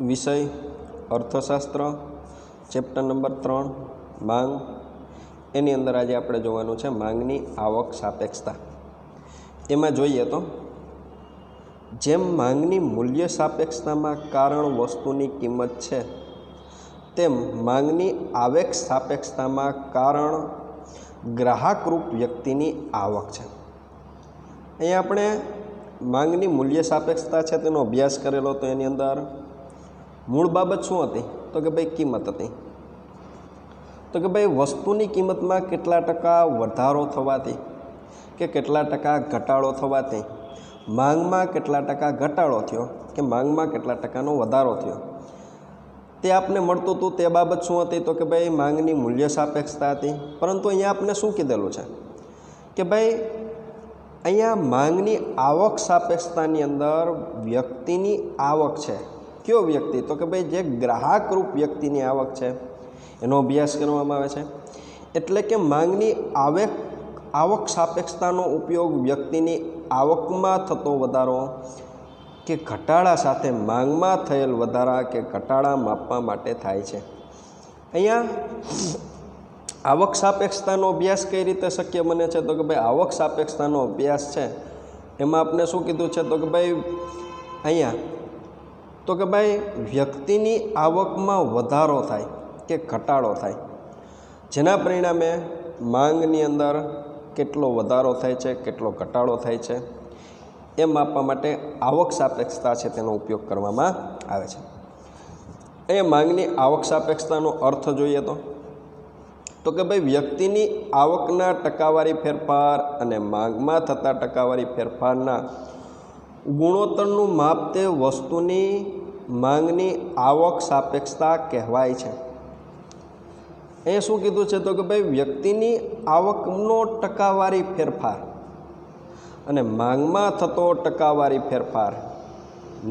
વિષય, અર્થશાસ્ત્ર chapter number ત્રણ, માંગ. એની અંદર આજે આપણે જોવાનું છે માંગની આવક સાપેક્ષતા. એમાં જોઈએ તો, જેમ માંગની મૂલ્ય સાપેક્ષતામાં કારણ વસ્તુની કિંમત છે, તેમ માંગની આવેગ સાપેક્ષતામાં કારણ ગ્રાહકરૂપ વ્યક્તિની આવક છે. અહીં આપણે માંગની મૂલ્ય સાપેક્ષતા છે, તેનો અભ્યાસ કરેલો તો એની અંદર મૂળ બાબત શું હતી? તો કે ભાઈ કિંમત હતી. તો કે ભાઈ વસ્તુની કિંમતમાં કેટલા ટકા વધારો થવાથી કે કેટલા ટકા ઘટાડો થવાથી? માંગમાં કેટલા ટકા ઘટાડો થયો કે માંગમાં કેટલા ટકાનો વધારો થયો? તે આપને મળતું હતું, તે બાબત શું હતી? તો કે ભાઈ માંગની મૂલ્ય સાપેક્ષતા હતી. પરંતુ અહીંયા આપને શું કીધેલું છે? કે ભાઈ અહીંયા માંગની આવક સાપેક્ષતાની અંદર વ્યક્તિની આવક છે. કયો વ્યક્તિ? તો કે ભાઈ જે ગ્રાહકરૂપ વ્યક્તિની આવક છે, એનો અભ્યાસ કરવામાં આવે છે. એટલે કે માંગની આવેક, આવક સાપેક્ષતાનો ઉપયોગ વ્યક્તિની આવકમાં થતો વધારો કે ઘટાડા સાથે માંગમાં થયેલ વધારા કે ઘટાડા માપવા માટે થાય છે. અહીંયા આવક સાપેક્ષતાનો અભ્યાસ કઈ રીતે શક્ય બને છે? તો કે ભાઈ આવક સાપેક્ષતાનો અભ્યાસ છે. એમાં આપણે શું કીધું છે? તો કે ભાઈ અહીંયા તો કે ભાઈ, વ્યક્તિની આવકમાં વધારો થાય કે ઘટાડો થાય, જેના પરિણામે માંગની અંદર કેટલો વધારો થાય છે, કેટલો ઘટાડો થાય છે એ માપવા માટે આવક સાપેક્ષતા છે તેનો ઉપયોગ કરવામાં આવે છે. એ માંગની આવક સાપેક્ષતાનો અર્થ જોઈએ તો તો કે ભાઈ, વ્યક્તિની આવકના ટકાવારી ફેરફાર અને માંગમાં થતા ટકાવારી ફેરફારના ગુણોત્તરનું માપ તે વસ્તુની માંગની આવક સાપેક્ષતા કહેવાય છે. એ શું કીધું છે તો કે ભાઈ વ્યક્તિની આવકનો ટકાવારી ફેરફાર અને માંગમાં થતો ટકાવારી ફેરફાર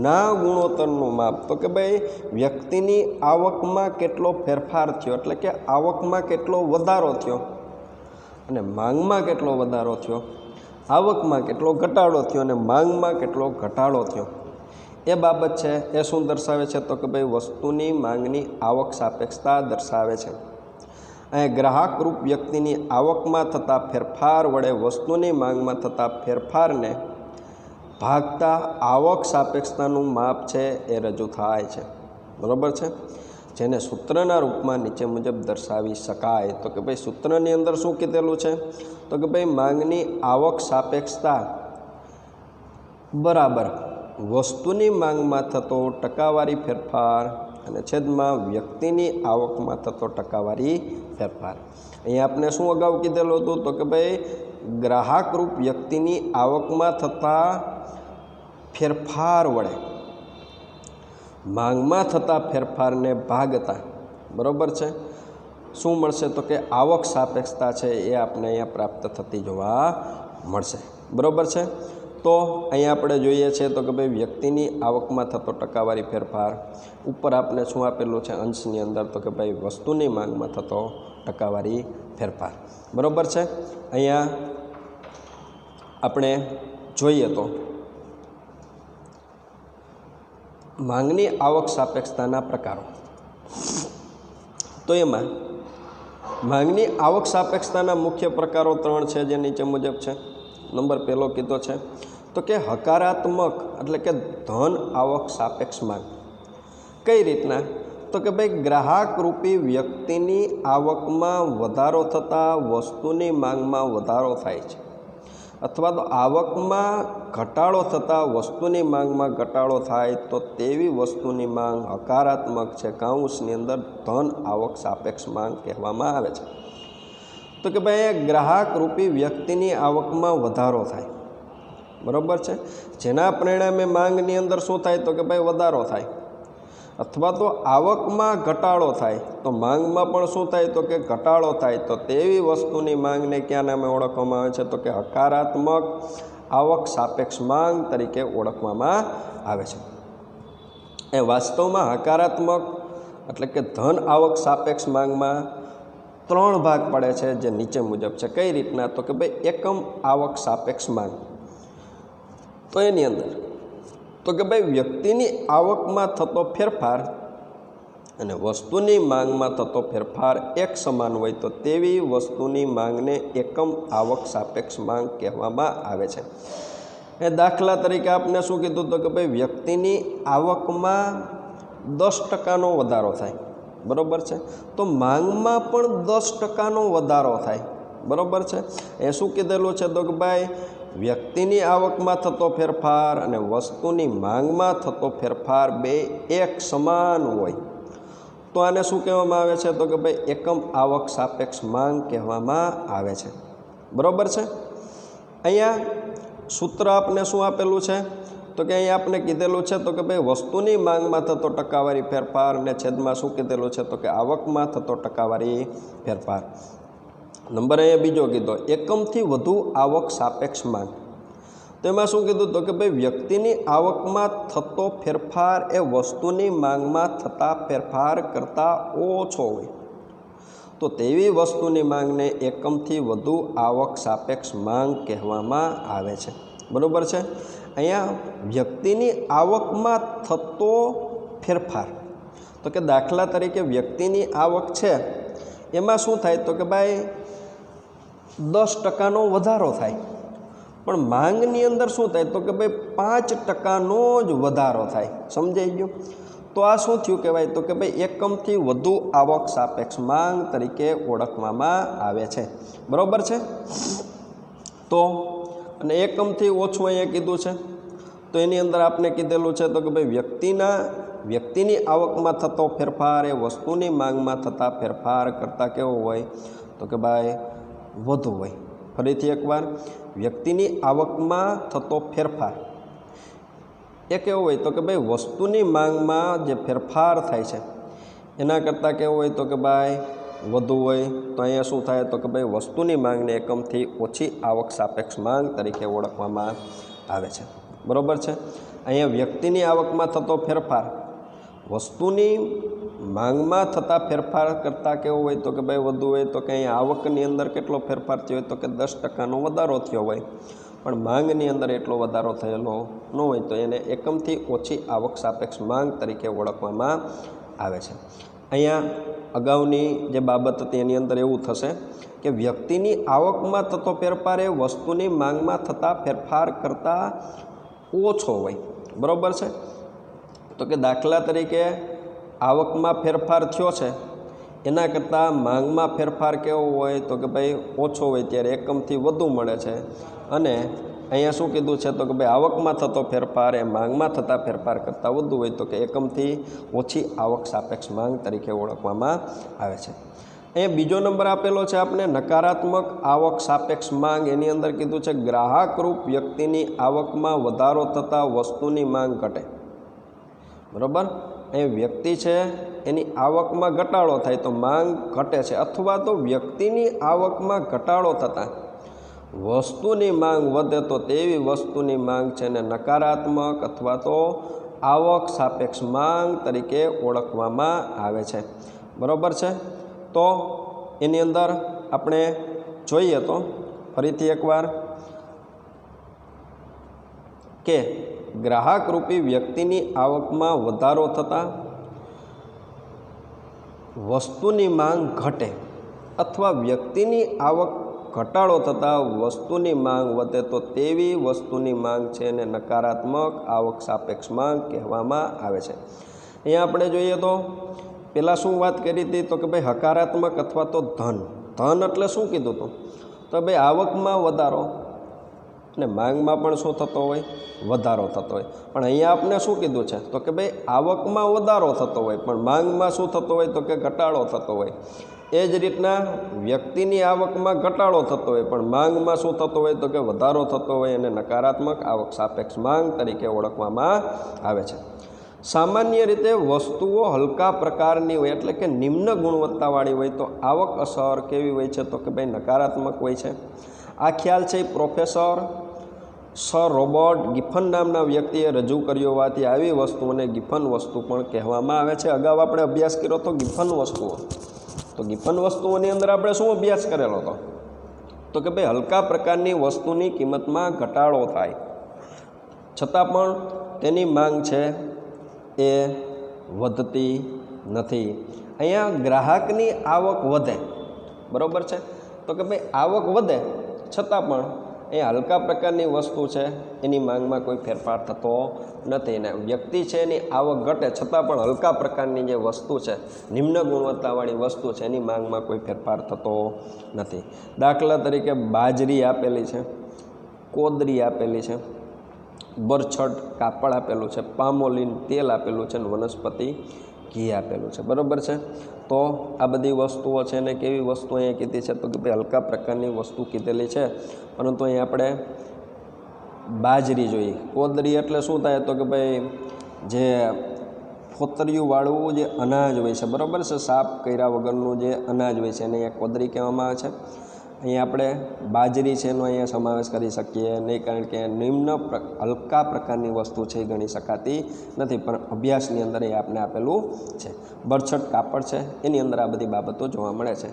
ના ગુણોત્તરનું માપ. તો કે ભાઈ વ્યક્તિની આવકમાં કેટલો ફેરફાર થયો, એટલે કે આવકમાં કેટલો વધારો થયો અને માંગમાં કેટલો વધારો થયો આવકમાં કેટલો ઘટાડો થયો અને માંગમાં કેટલો ઘટાડો થયો? એ બાબત છે, એ શું દર્શાવે છે? તો કે ભાઈ, વસ્તુની માંગની આવક સાપેક્ષતા દર્શાવે છે. અહીં ગ્રાહકરૂપ વ્યક્તિની આવકમાં થતા ફેરફાર વડે વસ્તુની માંગમાં થતા ફેરફારને ભાગતા આવક સાપેક્ષતાનું માપ છે, એ રજૂ થાય છે. બરાબર છે? જેને સૂત્રના રૂપમાં નીચે મુજબ દર્શાવી શકાય. તો કે ભાઈ સૂત્રની અંદર શું કીધેલું છે? તો કે ભાઈ માંગની આવક સાપેક્ષતા બરાબર વસ્તુની માંગમાં થતો ટકાવારી ફેરફાર અને છેદમાં વ્યક્તિની આવકમાં થતો ટકાવારી ફેરફાર. અહીંયા આપણે શું અગાઉ કીધેલું હતું? તો કે ભાઈ ગ્રાહકરૂપ વ્યક્તિની આવકમાં થતા ફેરફાર વડે માંગમાં થતા ફેરફારને ભાગતા. બરાબર છે? શું મળશે તો કે આવક સાપેક્ષતા છે એ આપણે અહીંયા પ્રાપ્ત થતી જોવા મળશે. બરાબર છે? તો અહીંયા આપણે જોઈએ છીએ તો કે ભાઈ વ્યક્તિની આવકમાં થતો ટકાવારી ફેરફાર ઉપર આપણે શું આપેલું છે? અંશની અંદર તો કે ભાઈ વસ્તુની માંગમાં થતો ટકાવારી ફેરફાર. બરાબર છે? અહીંયા આપણે જોઈએ તો માંગની આવક સાપેક્ષતાના પ્રકારો. તો એમાં માંગની આવક સાપેક્ષતાના મુખ્ય પ્રકારો ત્રણ છે જે નીચે મુજબ છે. નંબર પહેલો કીધો છે તો કે હકારાત્મક એટલે કે ધન આવક સાપેક્ષ માંગ. કઈ રીતના? તો કે ભાઈ ગ્રાહક રૂપી વ્યક્તિની આવકમાં વધારો થતાં વસ્તુની માંગમાં વધારો થાય છે. અથવા તો આવકમાં ઘટાડો થતાં વસ્તુની માંગમાં ઘટાડો થાય તો તેવી વસ્તુની માંગ હકારાત્મક છે કાઉન્સની અંદર ધન આવક સાપેક્ષ માંગ કહેવામાં આવે છે. તો કે ભાઈ ગ્રાહક રૂપી વ્યક્તિની આવકમાં વધારો થાય. બરાબર છે? જેના પરિણામે માંગની અંદર શું થાય? તો કે ભાઈ, વધારો થાય. અથવા તો આવકમાં ઘટાડો થાય, તો માંગમાં પણ શું થાય? તો કે ઘટાડો થાય. તો તેવી વસ્તુની માંગને ક્યાં નામે ઓળખવામાં આવે છે? તો કે હકારાત્મક આવક સાપેક્ષ માંગ તરીકે ઓળખવામાં આવે છે. એ વાસ્તવમાં હકારાત્મક એટલે કે ધન આવક સાપેક્ષ માંગમાં ત્રણ ભાગ પડે છે જે નીચે મુજબ છે. કઈ રીતના? તો કે ભાઈ એકમ આવક સાપેક્ષ માંગ. તો એની અંદર તો કે ભાઈ, વ્યક્તિની આવકમાં થતો ફેરફાર અને વસ્તુની માંગમાં થતો ફેરફાર એક સમાન હોય તો તેવી વસ્તુની માંગને એકમ આવક સાપેક્ષ માંગ કહેવામાં આવે છે. એ દાખલા તરીકે આપને શું કીધું તો કે ભાઈ, વ્યક્તિની આવકમાં દસ ટકાનો વધારો થાય. બરાબર છે? તો માંગમાં પણ દસ ટકાનો વધારો થાય. બરાબર છે? એ શું કીધેલું છે તો કે ભાઈ વ્યક્તિની આવકમાં થતો ફેરફાર અને વસ્તુની માંગમાં થતો ફેરફાર બે એક સમાન હોય. તો આને શું કહેવામાં આવે છે? તો કે ભાઈ એકમ આવક સાપેક્ષ માંગ કહેવામાં આવે છે. બરાબર છે? અહીંયા સૂત્ર આપને શું આપેલું છે? તો કે અહીંયા આપણે કીધેલું છે તો કે ભાઈ વસ્તુની માંગમાં થતો ટકાવારી ફેરફાર અને છેદમાં શું કીધેલું છે? તો કે આવકમાં થતો ટકાવારી ફેરફાર. નંબર અહીંયા બીજો કીધો, એકમથી વધુ આવક સાપેક્ષ માંગ. તો એમાં શું કીધું તો કે ભાઈ, વ્યક્તિની આવકમાં થતો ફેરફાર એ વસ્તુની માંગમાં થતા ફેરફાર કરતાં ઓછો હોય. તો તેવી વસ્તુની માંગને એકમથી વધુ આવક સાપેક્ષ માંગ કહેવામાં આવે છે. બરાબર છે? અહીંયા વ્યક્તિની આવકમાં થતો ફેરફાર. તો કે દાખલા તરીકે વ્યક્તિની આવક છે, એમાં શું થાય તો કે ભાઈ દસ ટકાનો વધારો થાય. પણ માંગની અંદર શું થાય? તો કે ભાઈ પાંચ ટકાનો જ વધારો થાય. સમજાઈ ગયું? તો આ શું થયું કહેવાય? તો કે ભાઈ એકમથી વધુ આવક સાપેક્ષ માંગ તરીકે ઓળખવામાં આવે છે. બરાબર છે? તો અને એકમથી ઓછું અહીંયા કીધું છે. તો એની અંદર આપણે કીધેલું છે તો કે ભાઈ વ્યક્તિના, વ્યક્તિની આવકમાં થતો ફેરફાર એ વસ્તુની માંગમાં થતા ફેરફાર કરતાં કેવો હોય? તો કે ભાઈ વધુ હોય. ફરીથી એકવાર, વ્યક્તિની આવકમાં થતો ફેરફાર. એ કેવો હોય તો કે ભાઈ, વસ્તુની માંગમાં જે ફેરફાર થાય છે, એના કરતાં કેવું હોય તો કે ભાઈ, વધુ હોય તો અહીંયા શું થાય તો કે ભાઈ, વસ્તુની માંગને એકમથી ઓછી આવક સાપેક્ષ માંગ તરીકે ઓળખવામાં આવે છે. બરાબર છે? અહીંયા વ્યક્તિની આવકમાં થતો ફેરફાર વસ્તુની માંગમાં થતા ફેરફાર કરતાં કેવો હોય તો કે ભાઈ વધુ હોય તો કે અહીંયા આવકની અંદર કેટલો ફેરફાર થયો હોય તો કે દસ ટકાનો વધારો થયો હોય. પણ માંગની અંદર એટલો વધારો થયેલો ન હોય તો એને એકમથી ઓછી આવક સાપેક્ષ માંગ તરીકે ઓળખવામાં આવે છે. અહીંયા અગાઉની જે બાબત હતી એની અંદર એવું થશે કે વ્યક્તિની આવકમાં થતો ફેરફાર એ વસ્તુની માંગમાં થતા ફેરફાર કરતાં ઓછો હોય. બરાબર છે? તો કે દાખલા તરીકે આવકમાં ફેરફાર થયો છે, એના કરતાં માંગમાં ફેરફાર કેવો હોય તો કે ભાઈ ઓછો હોય ત્યારે એકમથી વધુ મળે છે. અને અહીંયા શું કીધું છે તો કે ભાઈ આવકમાં થતો ફેરફાર એ માંગમાં થતા ફેરફાર કરતાં વધુ હોય તો કે એકમથી ઓછી આવક સાપેક્ષ માંગ તરીકે ઓળખવામાં આવે છે. અહીંયા બીજો નંબર આપેલો છે આપણે નકારાત્મક આવક સાપેક્ષ માંગ. એની અંદર કીધું છે, ગ્રાહકરૂપ વ્યક્તિની આવકમાં વધારો થતાં વસ્તુની માંગ ઘટે. બરાબર? એ વ્યક્તિ છે, એની આવકમાં ઘટાડો થાય તો માંગ ઘટે છે અથવા તો વ્યક્તિની આવકમાં ઘટાડો થતાં. વસ્તુની માંગ વધે તો તેવી વસ્તુની માંગ છે ને નકારાત્મક અથવા તો આવક સાપેક્ષ માંગ તરીકે ઓળખવામાં આવે છે. બરાબર છે? તો એની અંદર આપણે જોઈએ તો ફરીથી એકવાર કે ગ્રાહકરૂપી વ્યક્તિની આવકમાં વધારો થતાં, વસ્તુની માંગ ઘટે અથવા વ્યક્તિની આવક ઘટાડો થતાં વસ્તુની માંગ વધે, તો તેવી વસ્તુની માંગ છે એને નકારાત્મક આવક સાપેક્ષ માંગ કહેવામાં આવે છે. અહીંયા આપણે જોઈએ તો પહેલાં શું વાત કરી હતી? તો કે ભાઈ હકારાત્મક અથવા તો ધન. ધન એટલે શું કીધું હતું તો ભાઈ આવકમાં વધારો અને માંગમાં પણ શું થતો હોય? વધારો થતો હોય. પણ અહીંયા આપણે શું કીધું છે? તો કે ભાઈ, આવકમાં વધારો થતો હોય, પણ માંગમાં શું થતો હોય? તો કે ઘટાડો થતો હોય. એ જ રીતના વ્યક્તિની આવકમાં ઘટાડો થતો હોય, પણ માંગમાં શું થતો હોય? તો કે વધારો થતો હોય અને નકારાત્મક આવક સાપેક્ષ માંગ તરીકે ઓળખવામાં આવે છે. સામાન્ય રીતે વસ્તુઓ હલકા પ્રકારની હોય એટલે કે નિમ્ન ગુણવત્તાવાળી હોય તો આવક અસર કેવી હોય છે તો કે ભાઈ નકારાત્મક હોય છે. આ ખ્યાલ છે પ્રોફેસર સર રોબર્ટ ગિફન નામના વ્યક્તિએ રજૂ કર્યો હોવાથી આવી વસ્તુઓને ગિફન વસ્તુ પણ કહેવામાં આવે છે. અગાઉ આપણે અભ્યાસ કર્યો તો ગિફન વસ્તુઓ. તો ગિફન વસ્તુઓની અંદર આપણે શું અભ્યાસ કરેલો હતો? તો કે ભાઈ હલકા પ્રકારની વસ્તુની કિંમતમાં ઘટાડો થાય. છતાં પણ તેની માંગ છે એ વધતી નથી. અહીંયા ગ્રાહકની આવક વધે. બરાબર છે? તો કે ભાઈ, આવક વધે છતાં પણ એ હલકા પ્રકારની વસ્તુ છે, એની માંગમાં કોઈ ફેરફાર થતો નથી. ને વ્યક્તિ છે, એની આવક ઘટે છતાં પણ હલકા પ્રકારની જે વસ્તુ છે, નિમ્ન ગુણવત્તાવાળી વસ્તુ છે, એની માંગમાં કોઈ ફેરફાર થતો નથી. દાખલા તરીકે બાજરી આપેલી છે, કોદરી આપેલી છે બરછટ કાપડ આપેલું છે, પામોલીન તેલ આપેલું છે અને વનસ્પતિ ઘી આપેલું છે. બરાબર છે? તો આ બધી વસ્તુઓ છે ને કેવી વસ્તુ અહીંયા કીધી છે? તો કે ભાઈ હલકા પ્રકારની વસ્તુ કીધેલી છે. પરંતુ અહીં આપણે બાજરી જોઈએ. કોદરી એટલે શું થાય? તો કે ભાઈ જે ફોતરિયુંવાળું જે અનાજ હોય છે. બરાબર છે? સાફ કર્યા વગરનું જે અનાજ હોય છે એને અહીંયા કોદરી કહેવામાં આવે છે. અહીંયા આપણે બાજરી છે એનો અહીંયા સમાવેશ કરી શકીએ. નહીં કારણ કે નિમ્ન હલકા પ્રકારની વસ્તુ છે એ ગણી શકાતી નથી, પણ અભ્યાસની અંદર એ આપણે આપેલું છે. બરછટ કાપડ છે, એની અંદર આ બધી બાબતો જોવા મળે છે.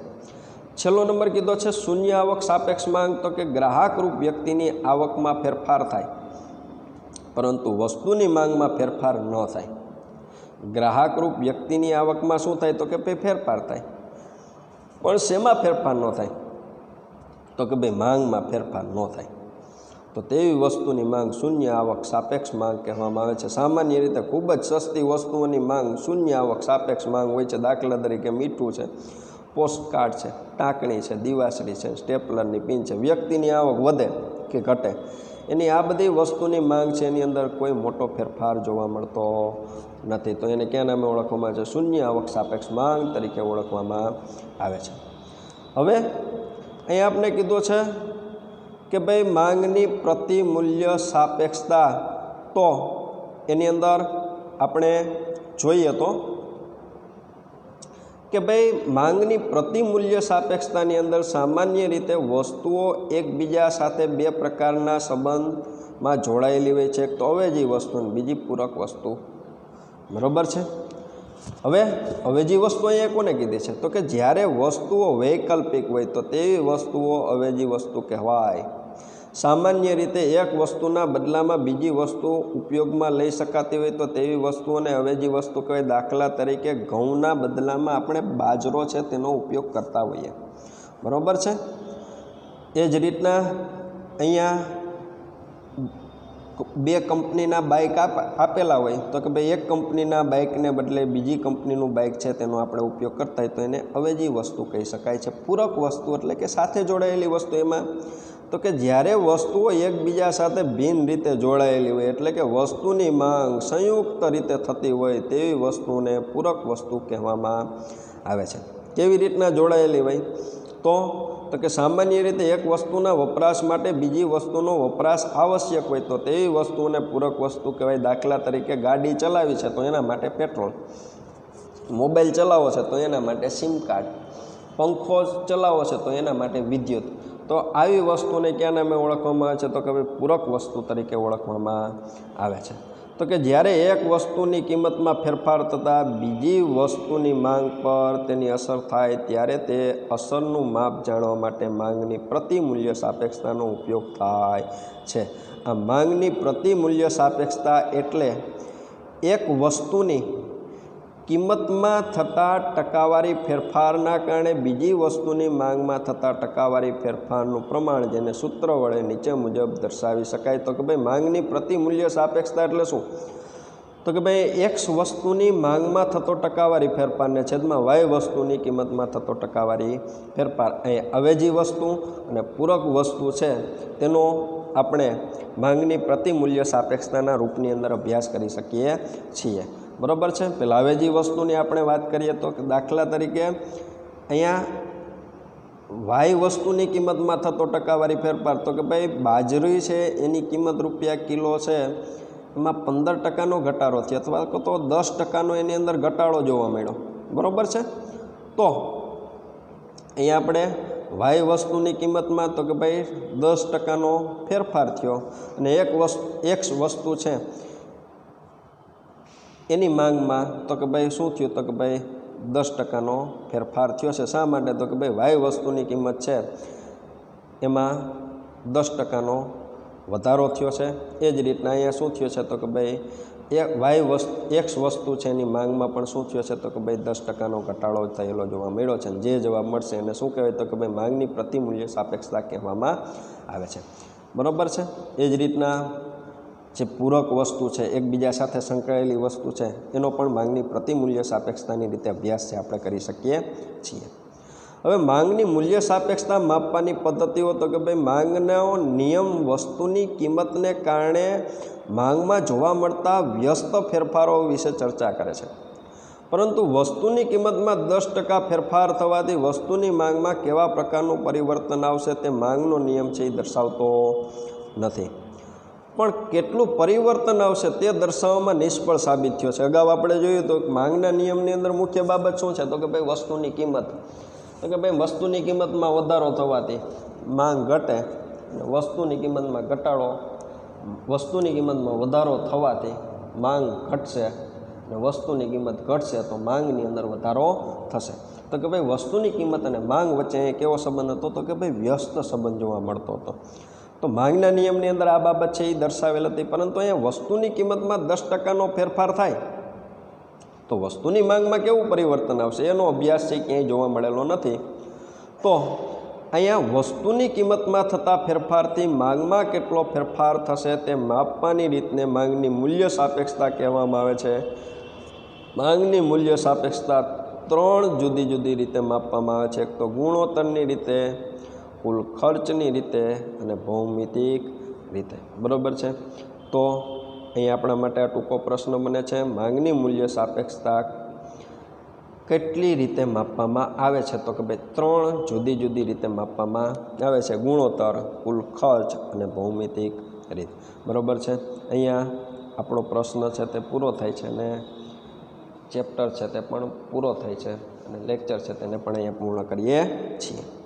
છેલ્લો નંબર કીધો છે, શૂન્ય આવક સાપેક્ષ માંગ તો કે ગ્રાહકરૂપ વ્યક્તિની આવકમાં ફેરફાર થાય. પરંતુ વસ્તુની માંગમાં ફેરફાર ન થાય. ગ્રાહકરૂપ વ્યક્તિની આવકમાં શું થાય તો કે ફેરફાર થાય. પણ શેમાં ફેરફાર ન થાય? તો કે ભાઈ માંગમાં ફેરફાર ન થાય. તો તેવી વસ્તુની માંગ શૂન્ય આવક સાપેક્ષ માંગ કહેવામાં આવે છે. સામાન્ય રીતે ખૂબ જ સસ્તી વસ્તુઓની માંગ શૂન્ય આવક સાપેક્ષ માંગ હોય છે. દાખલા તરીકે મીઠું છે, પોસ્ટકાર્ડ છે, ટાંકણી છે, દિવાસળી છે, સ્ટેપલરની પિન છે. વ્યક્તિની આવક વધે કે ઘટે, એની આ બધી વસ્તુની માંગ છે, એની અંદર કોઈ મોટો ફેરફાર જોવા મળતો નથી. તો એને ક્યાં નામે ઓળખવામાં આવે છે? શૂન્ય આવક સાપેક્ષ માંગ તરીકે ઓળખવામાં આવે છે. હવે અહીં આપણે કીધું છે કે ભાઈ માંગની પ્રતિ મૂલ્ય સાપેક્ષતા તો એની અંદર આપણે જોઈએ તો કે ભાઈ માંગની પ્રતિ મૂલ્ય સાપેક્ષતાની અંદર સામાન્ય રીતે વસ્તુઓ એકબીજા સાથે બે પ્રકારના સંબંધમાં જોડાયેલી હોય છે. એક તો અવેજી વસ્તુ અને બીજી પૂરક વસ્તુ. બરાબર છે? હવે અવેજી વસ્તુ અહીંયા કોને કીધી છે? તો કે જ્યારે વસ્તુઓ વૈકલ્પિક હોય તો તેવી વસ્તુઓ અવેજી વસ્તુ કહેવાય. સામાન્ય રીતે એક વસ્તુના બદલામાં બીજી વસ્તુ ઉપયોગમાં લઈ શકાતી હોય તો તેવી વસ્તુઓને અવેજી વસ્તુ કહેવાય. દાખલા તરીકે ઘઉંના બદલામાં આપણે બાજરો છે તેનો ઉપયોગ કરતા હોઈએ. બરાબર છે? એ જ રીતના અહીંયા બે કંપનીના બાઇક આપ, આપેલા હોય, તો કે ભાઈ એક કંપનીના બાઇકને બદલે બીજી કંપનીનું બાઇક છે તેનો આપણે ઉપયોગ કરતા હોય તો એને અવેજી વસ્તુ કહી શકાય છે. પૂરક વસ્તુ એટલે કે સાથે જોડાયેલી વસ્તુ એમાં. તો કે જ્યારે વસ્તુઓ એકબીજા સાથે ભિન્ન રીતે જોડાયેલી હોય, એટલે કે વસ્તુની માંગ સંયુક્ત રીતે થતી હોય, તેવી વસ્તુને પૂરક વસ્તુ કહેવામાં આવે છે. કેવી રીતના જોડાયેલી હોય? તો તો કે સામાન્ય રીતે એક વસ્તુના વપરાશ માટે બીજી વસ્તુનો વપરાશ આવશ્યક હોય તો તેવી વસ્તુને પૂરક વસ્તુ કહેવાય. દાખલા તરીકે ગાડી ચલાવી છે તો એના માટે પેટ્રોલ, મોબાઈલ ચલાવો છે તો એના માટે સિમ કાર્ડ, પંખો ચલાવો છે તો એના માટે વિદ્યુત. તો આવી વસ્તુને ક્યાં નામે ઓળખવામાં આવે છે તો કે ભાઈ પૂરક વસ્તુ તરીકે ઓળખવામાં આવે છે. તો કે જ્યારે એક વસ્તુની કિંમતમાં ફેરફાર થતાં બીજી વસ્તુની માંગ પર તેની અસર થાય ત્યારે તે અસરનું માપ જાણવા માટે માંગની પ્રતિમૂલ્ય સાપેક્ષતાનો ઉપયોગ થાય છે. આ માંગની પ્રતિમૂલ્ય સાપેક્ષતા એટલે એક વસ્તુની કિંમતમાં થતા ટકાવારી ફેરફારના કારણે બીજી વસ્તુની માંગમાં થતા ટકાવારી ફેરફારનું પ્રમાણ જેને સૂત્ર વડે નીચે મુજબ દર્શાવી શકાય. તો કે ભાઈ, માંગની પ્રતિ મૂલ્ય સાપેક્ષતા એટલે શું? તો કે ભાઈ એક્સ વસ્તુની માંગમાં થતો ટકાવારી ફેરફારને છેદમાં વાય વસ્તુની કિંમતમાં થતો ટકાવારી ફેરફાર. અહીં અવેજી વસ્તુ અને પૂરક વસ્તુ છે, તેનો આપણે માંગની પ્રતિ મૂલ્ય સાપેક્ષતાના રૂપની અંદર અભ્યાસ કરી શકીએ છીએ. બરાબર છે? પેલા જે વસ્તુની આપણે વાત કરીએ તો દાખલા તરીકે અહીંયા વાય વસ્તુની કિંમતમાં થતો ટકાવારી ફેરફાર તો કે ભાઈ બાજરી છે એની કિંમત રૂપિયા કિલો છે, એમાં પંદર ટકાનો ઘટાડો થયો અથવા તો દસ ટકાનો એની અંદર ઘટાડો જોવા મળ્યો. બરાબર છે? તો અહીંયા આપણે વાય વસ્તુની કિંમતમાં તો કે ભાઈ દસ ટકાનો ફેરફાર થયો અને એક વસ્તુ એક વસ્તુ છે એની માંગમાં તો કે ભાઈ શું થયું? તો કે ભાઈ દસ ટકાનો ફેરફાર થયો છે. શા માટે? તો કે ભાઈ વાય વસ્તુની કિંમત છે, એમાં દસ ટકાનો વધારો થયો છે. એ જ રીતના અહીંયા શું થયું છે? તો કે ભાઈ એક વાય વસ્તુ એક્સ વસ્તુ છે એની માંગમાં પણ શું થયો છે? તો કે ભાઈ દસ ટકાનો ઘટાડો થયેલો જોવા મળ્યો છે. જે જવાબ મળશે એને શું કહેવાય? તો કે ભાઈ માંગની પ્રતિમૂલ્ય સાપેક્ષતા કહેવામાં આવે છે. બરાબર છે? એ જ રીતના જે પૂરક વસ્તુ છે, એકબીજા સાથે સંકળાયેલી વસ્તુ છે, એનો પણ માંગની પ્રતિમૂલ્ય સાપેક્ષતાની રીતે અભ્યાસ છે, આપણે કરી શકીએ છીએ. હવે માંગની મૂલ્ય સાપેક્ષતા માપવાની પદ્ધતિઓ તો કે ભાઈ માંગનો નિયમ વસ્તુની કિંમતને કારણે માંગમાં જોવા મળતા વ્યસ્ત ફેરફારો વિશે ચર્ચા કરે છે. પરંતુ વસ્તુની કિંમતમાં દસ ટકા ફેરફાર થવાથી વસ્તુની માંગમાં કેવા પ્રકારનું પરિવર્તન આવશે તે માંગનો નિયમ છે એ દર્શાવતો નથી. પણ કેટલું પરિવર્તન આવશે તે દર્શાવવામાં નિષ્ફળ સાબિત થયો છે. અગાઉ આપણે જોયું તો માંગના નિયમની અંદર મુખ્ય બાબત શું છે? તો કે ભાઈ વસ્તુની કિંમત. તો કે ભાઈ વસ્તુની કિંમતમાં વધારો થવાથી માંગ ઘટે વસ્તુની કિંમતમાં ઘટાડો, વસ્તુની કિંમતમાં વધારો થવાથી માંગ ઘટશે અને વસ્તુની કિંમત ઘટશે તો માંગની અંદર વધારો થશે. તો કે ભાઈ વસ્તુની કિંમત અને માંગ વચ્ચે કેવો સંબંધ હતો? તો કે ભાઈ વ્યસ્ત સંબંધ જોવા મળતો હતો. તો માંગના નિયમની અંદર આ બાબત છે એ દર્શાવેલ હતી, પરંતુ અહીંયા વસ્તુની કિંમતમાં દસ ટકાનો ફેરફાર થાય. તો વસ્તુની માંગમાં કેવું પરિવર્તન આવશે? એનો અભ્યાસ છે, ક્યાંય જોવા મળેલો નથી. તો અહીંયા વસ્તુની કિંમતમાં થતા ફેરફારથી માંગમાં કેટલો ફેરફાર થશે તે માપવાની રીતને માંગની મૂલ્ય સાપેક્ષતા કહેવામાં આવે છે. માંગની મૂલ્ય સાપેક્ષતા ત્રણ જુદી જુદી રીતે માપવામાં આવે છે. એક તો ગુણોત્તરની રીતે કુલ ખર્ચની રીતે અને ભૌમિતિક રીતે. બરાબર છે? તો અહીં આપણા માટે આ ટૂંકો પ્રશ્ન બને છે, માંગની મૂલ્ય સાપેક્ષતા કેટલી રીતે માપવામાં આવે છે? તો કે ભાઈ ત્રણ જુદી જુદી રીતે માપવામાં આવે છે. ગુણોત્તર, કુલ ખર્ચ અને ભૌમિતિક રીત. બરાબર છે? અહીંયા આપણો પ્રશ્ન છે તે પૂરો થાય છે અને ચેપ્ટર છે તે પણ પૂરો થાય છે અને લેક્ચર છે તેને પણ અહીંયા પૂર્ણ કરીએ છીએ.